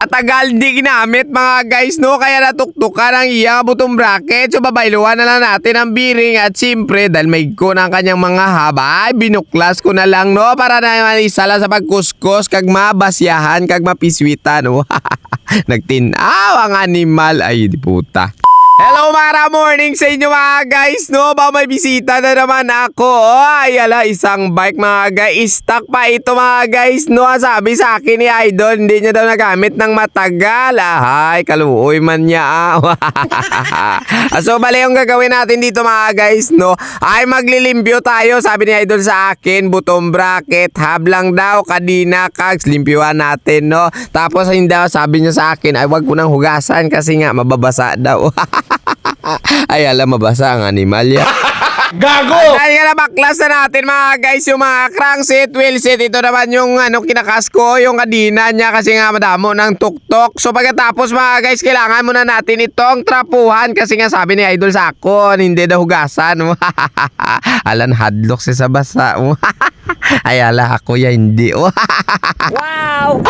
Tagal di ginamit mga guys no? Kaya natuktukan ang iyang butong bracket. So babayluan na lang natin ang bearing. At siyempre dahil may ko ng kanyang mga haba ay binuklas ko na lang no? Para naman isa lang sa pagkuskos kag mabasyahan kag mapiswitan no? Nagtinaw ang animal. Ay di puta Hello mga morning sa inyo mga guys no? Ba may bisita na naman ako. Ay ala isang bike mga guys. Stock pa ito mga guys no? Sabi sa akin ni Idol hindi niya daw nagamit ng matagal. Ay kaluoy man niya ah. so bali yung gagawin natin dito mga guys no? Ay maglilimpyo tayo sabi ni Idol sa akin. Butong bracket hub lang daw kadina kags limpyuhan natin no? Tapos hindi daw sabi niya sa akin ay wag ko nang hugasan kasi nga mababasa daw ay alam mabasa ang animal ya Gago! Dahil nga na baklas na natin mga guys yung mga crankset, wheelset. Ito naman yung ano, kinakas ko, yung kadina niya kasi nga madamo ng tuktok. So pagkatapos mga guys, kailangan muna natin itong trapuhan kasi nga sabi ni Idol sa akin, hindi daw hugasan. Alan hadlock siya sa basa. Ay ala ako ya hindi. Wow!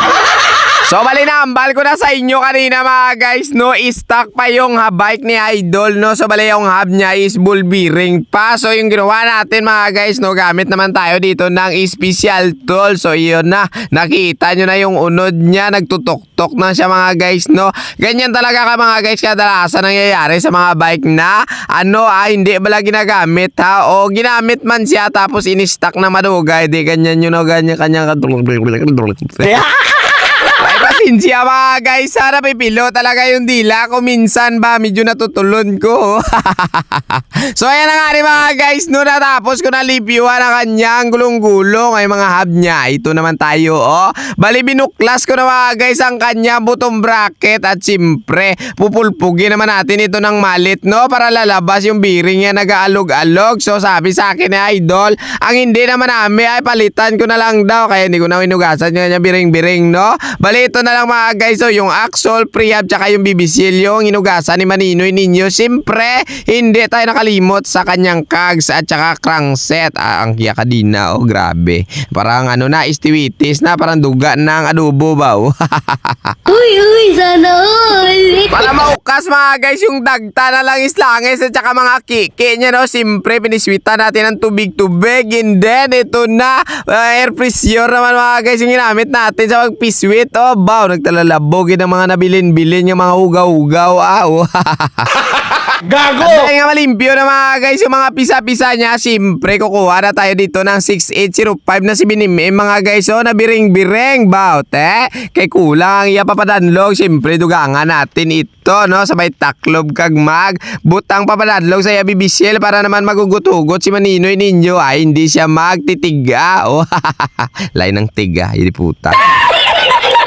So bali na, ambal ko na sa inyo kanina mga guys, no? I-stock pa yung ha- bike ni Idol, no? So bali yung hub niya is ball bearing pa. So yung ginawa natin mga guys, no? Gamit naman tayo dito ng special tool. So yun na, nakita nyo na yung unod niya, nagtutok-tok na siya mga guys, no? Ganyan talaga ka mga guys, kadalasan nangyayari sa mga bike na, ano, ah, hindi bala ginagamit ha? O ginamit man siya tapos in-stock na madugay, di ganyan yun, no? Ganyan, kanyang pasensya mga guys. Sana pipilo talaga yung dila ko. Minsan ba, medyo natutulon ko. so, ayan na nga rin mga guys. No, natapos ko na lipiwan ang kanyang gulong-gulong. Ay, mga hub niya. Ito naman tayo, oh. Bali, binuklas ko na mga guys ang kanyang butong bracket. At siyempre, pupulpugin naman natin ito ng malit, no? Para lalabas yung bearing niya nag-aalog-alog. So, sabi sa akin ni Idol, ang hindi naman namin ay palitan ko na lang daw. Kaya hindi ko na inugasan yung kanyang biring-biring, no? Bali, ito na lang mga guys. So, yung axle, prehab, tsaka yung bibisil, yung inugasan ni Maninoy ninyo. Siyempre, hindi tayo nakalimot sa kanyang cogs at tsaka crankset. Ah, ang kiya kadina, oh, grabe. Parang ano na, istiwitis na, parang duga ng adobo ba, oh. Uy, uy, sana all! Para maukas mga guys, yung dagta na lang is langis at saka mga kiki niya, no? Siyempre, piniswita natin ng tubig-tubig. And then, ito na, uh, air pressure naman mga guys, yung ginamit natin sa magpiswit. Oh, baw, nagtalalabog ng mga nabilin-bilin yung mga ugaw-ugaw. Ah, oh. Gago! Dahil nga malimpyo na mga guys, yung mga pisa-pisa niya, siyempre kukuha na tayo dito ng 6805 na si Binimim mga guys. So, nabiring-biring, baw, te. Kay kulang ang iya papadanlog, siyempre dugangan natin ito, no? Sabay taklob kag mag. Butang papadanlog sa iya bibisil para naman magugutugot si Maninoy ninyo. Ay, hindi siya magtitiga. Oh, lain ng tiga, hindi puta.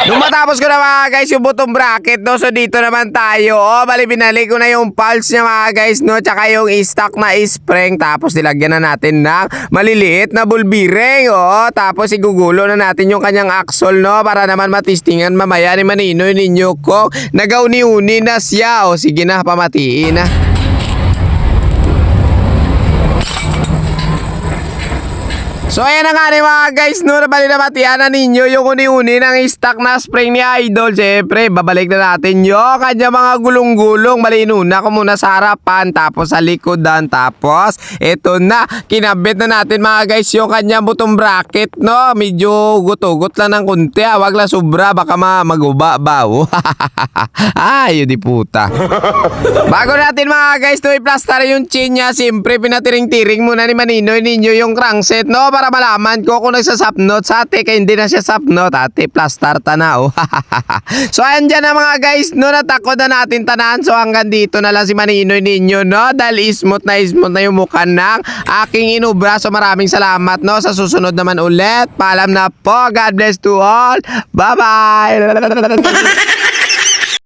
Nung matapos ko na mga guys yung bottom bracket no, so dito naman tayo. Oh, bali binalik ko na yung pulse niya mga guys no, tsaka yung stock na spring. Tapos nilagyan na natin ng maliliit na ball bearing. Oh, tapos igugulo na natin yung kanyang axle no, para naman matistingan mamaya ni Maninoy ninyo ko. Nagauni-uni na siya. Oh, sige na, pamatiin na. So ayan na nga rin mga guys, no, nabali na matiyan na ninyo yung uni-uni ng stock na spring ni Idol. Siyempre, babalik na natin yung kanya mga gulong-gulong. Malinuna ko muna sa harapan, tapos sa likodan, tapos ito na, kinabit na natin mga guys yung kanya butong bracket, no. Medyo gutugot lang ng kunti, ah. wag lang sobra, baka ma maguba ba. oh. Ay, yun di puta. Bago natin mga guys, no, i-plaster yung chin niya, siyempre pinatiring-tiring muna ni Maninoy ninyo yung crankset, no, para malaman ko kung nagsasapnot. Sa ate, kaya hindi na siya sapnot, ate, plaster ta na, oh. so, ayan dyan na mga guys, no, natakot na natin tanan, so hanggang dito na lang si Maninoy ninyo, no, dahil smooth na smooth na yung mukha ng aking inubra, so maraming salamat, no, sa susunod naman ulit, paalam na po, God bless to all, bye-bye!